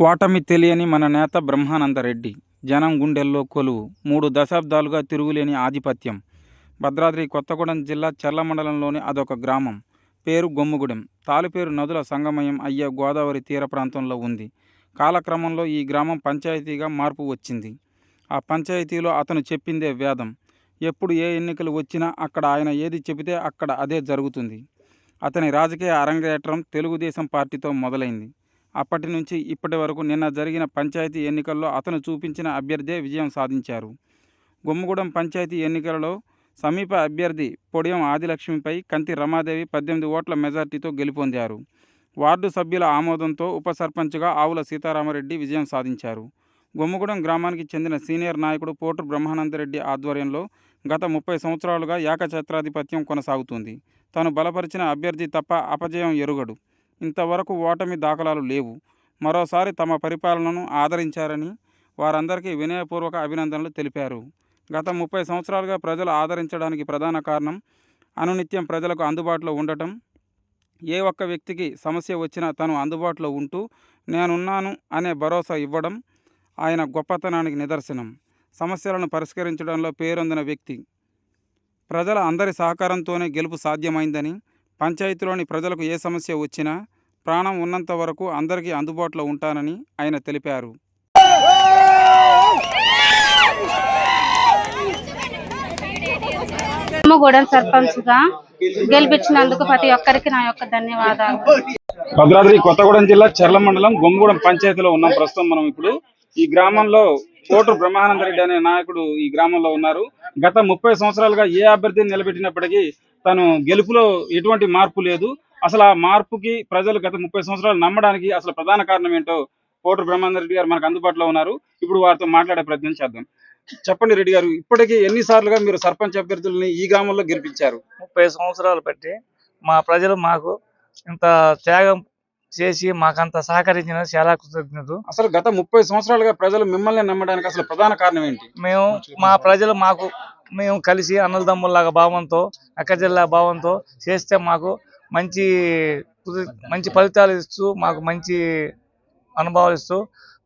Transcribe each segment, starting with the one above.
వాటమి తెలియని మన నేత బ్రహ్మానందరెడ్డి జనం గుండెల్లో కొలువు. మూడు దశాబ్దాలుగా తిరుగులేని ఆధిపత్యం. భద్రాద్రి కొత్తగూడెం జిల్లా చర్ల మండలంలోని అదొక గ్రామం. పేరు గొమ్ముగూడెం. తాలిపేరు నదుల సంగమయం అయ్యే గోదావరి తీర ప్రాంతంలో ఉంది. కాలక్రమంలో ఈ గ్రామం పంచాయతీగా మార్పు వచ్చింది. ఆ పంచాయతీలో అతను చెప్పిందే వేదం. ఎప్పుడు ఏ ఎన్నికలు వచ్చినా అక్కడ ఆయన ఏది చెబితే అక్కడ అదే జరుగుతుంది. అతని రాజకీయ అరంగేట్రం తెలుగుదేశం పార్టీతో మొదలైంది. అప్పటి నుంచి ఇప్పటి వరకు నిన్న జరిగిన పంచాయతీ ఎన్నికల్లో అతను చూపించిన అభ్యర్థే విజయం సాధించారు. గుమ్మగూడెం పంచాయతీ ఎన్నికలలో సమీప అభ్యర్థి పొడియం ఆదిలక్ష్మిపై కంతి రమాదేవి పద్దెనిమిది ఓట్ల మెజార్టీతో గెలుపొందారు. వార్డు సభ్యుల ఆమోదంతో ఉప సర్పంచ్గా ఆవుల సీతారామరెడ్డి విజయం సాధించారు. గుమ్మగూడెం గ్రామానికి చెందిన సీనియర్ నాయకుడు పోటు బ్రహ్మానందరెడ్డి ఆధ్వర్యంలో గత ముప్పై సంవత్సరాలుగా ఏకఛత్రాధిపత్యం కొనసాగుతుంది. తాను బలపరిచిన అభ్యర్థి తప్ప అపజయం ఎరుగడు. ఇంతవరకు ఓటమి దాఖలాలు లేవు. మరోసారి తమ పరిపాలనను ఆదరించారని వారందరికీ వినయపూర్వక అభినందనలు తెలిపారు. గత ముప్పై సంవత్సరాలుగా ప్రజలు ఆదరించడానికి ప్రధాన కారణం అనునిత్యం ప్రజలకు అందుబాటులో ఉండటం. ఏ ఒక్క వ్యక్తికి సమస్య వచ్చినా తను అందుబాటులో ఉంటూ నేనున్నాను అనే భరోసా ఇవ్వడం ఆయన గొప్పతనానికి నిదర్శనం. సమస్యలను పరిష్కరించడంలో పేరొందిన వ్యక్తి. ప్రజల అందరి సహకారంతోనే గెలుపు సాధ్యమైందని పంచాయతీలోని ప్రజలకు ఏ సమస్య వచ్చినా ప్రాణం ఉన్నంత వరకు అందరికీ అందుబాటులో ఉంటానని ఆయన తెలిపారు. కూడా సర్పంచ్గా గెలిపించినందుకు ప్రతి ఒక్కరికి నా యొక్క ధన్యవాదాలు. భద్రాద్రి కొత్తగూడెం జిల్లా చర్ల మండలం గొమ్మగూడెం పంచాయతీలో ఉన్నాం ప్రస్తుతం మనం ఇప్పుడు. ఈ గ్రామంలో కోటు బ్రహ్మానందరెడ్డి అనే నాయకుడు ఈ గ్రామంలో ఉన్నారు. గత ముప్పై సంవత్సరాలుగా ఏ అభ్యర్థిని నిలబెట్టినప్పటికీ తను గెలుపులో ఎటువంటి మార్పు లేదు. అసలు ఆ మార్పుకి ప్రజలు గత ముప్పై సంవత్సరాలు నమ్మడానికి అసలు ప్రధాన కారణం ఏంటో కోటు బ్రహ్మానందరెడ్డి గారు మనకు అందుబాటులో ఉన్నారు. ఇప్పుడు వారితో మాట్లాడే ప్రయత్నం చేద్దాం. చెప్పండి రెడ్డి గారు ఇప్పటికీ ఎన్నిసార్లుగా మీరు సర్పంచ్ అభ్యర్థుల్ని ఈ గ్రామంలో గెలిపించారు? ముప్పై సంవత్సరాలు బట్టి మా ప్రజలు మాకు ఇంత త్యాగం చేసి మాకంత సహకరించిన చాలా కృతజ్ఞతలు. అసలు గత ముప్పై సంవత్సరాలుగా ప్రజలు మిమ్మల్ని నమ్మడానికి అసలు ప్రధాన కారణం ఏంటి? మేము మా ప్రజలు మాకు మేము కలిసి అన్నదమ్ముల్లాగా భావంతో అక్కజల్లా భావంతో చేస్తే మాకు మంచి మంచి ఫలితాలు ఇస్తూ మాకు మంచి అనుభవాలు ఇస్తూ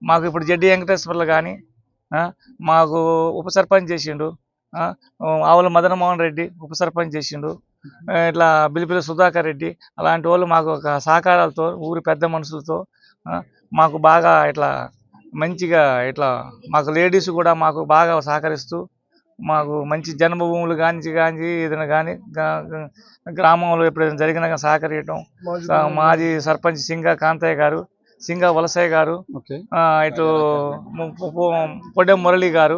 మాకు ఇప్పుడు జడ్డి వెంకటేశ్వర్లు కానీ మాకు ఉప సర్పంచ్ చేసిండు ఆవుల మదనమోహన్ రెడ్డి ఉప సర్పంచ్ చేసిండు ఇట్లా బిలిపిల సుధాకర్ రెడ్డి అలాంటి వాళ్ళు మాకు ఒక సహకారాలతో ఊరి పెద్ద మనుషులతో మాకు బాగా ఇట్లా మంచిగా ఇట్లా మాకు లేడీస్ కూడా మాకు బాగా సహకరిస్తూ మాకు మంచి జన్మభూములు కాంచి కాంచి ఏదైనా కానీ గ్రామంలో ఎప్పుడైనా జరిగినా కానీ సహకరించడం మాజీ సర్పంచ్ సింగ కాంతయ్య గారు సింగ వలసయ్య గారు ఇటు ము- పు- పు- పొడెం మురళి గారు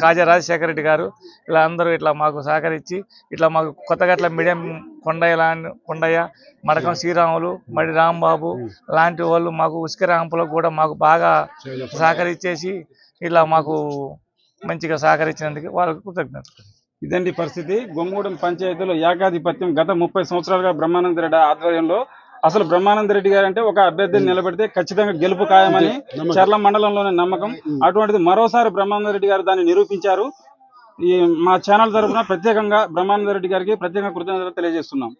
కాజా రాజశేఖర రెడ్డి గారు ఇలా అందరూ ఇట్లా మాకు సహకరించి ఇట్లా మాకు కొత్తగట్ల మీడియం కొండయ్య లాంటి కొండయ్య మడకం శ్రీరాములు మడి రాంబాబు లాంటి వాళ్ళు మాకు ఉసుక రాంపులకు కూడా మాకు బాగా సహకరించేసి ఇలా మాకు మంచిగా సహకరించినందుకు వాళ్ళకు కృతజ్ఞత ఇదండి పరిస్థితి. గొమ్మగూడెం పంచాయతీలో ఏకాధిపత్యం గత ముప్పై సంవత్సరాలుగా బ్రహ్మానంద రెడ్డి ఆధ్వర్యంలో అసలు బ్రహ్మానంద రెడ్డి గారు అంటే ఒక అభ్యర్థిని నిలబెడితే ఖచ్చితంగా గెలుపు ఖాయమని చర్ల మండలంలోనే నమ్మకం. అటువంటిది మరోసారి బ్రహ్మానంద రెడ్డి గారు దాన్ని నిరూపించారు. ఈ మా ఛానల్ తరఫున ప్రత్యేకంగా బ్రహ్మానంద రెడ్డి గారికి ప్రత్యేకంగా కృతజ్ఞతలు తెలియజేస్తున్నాం.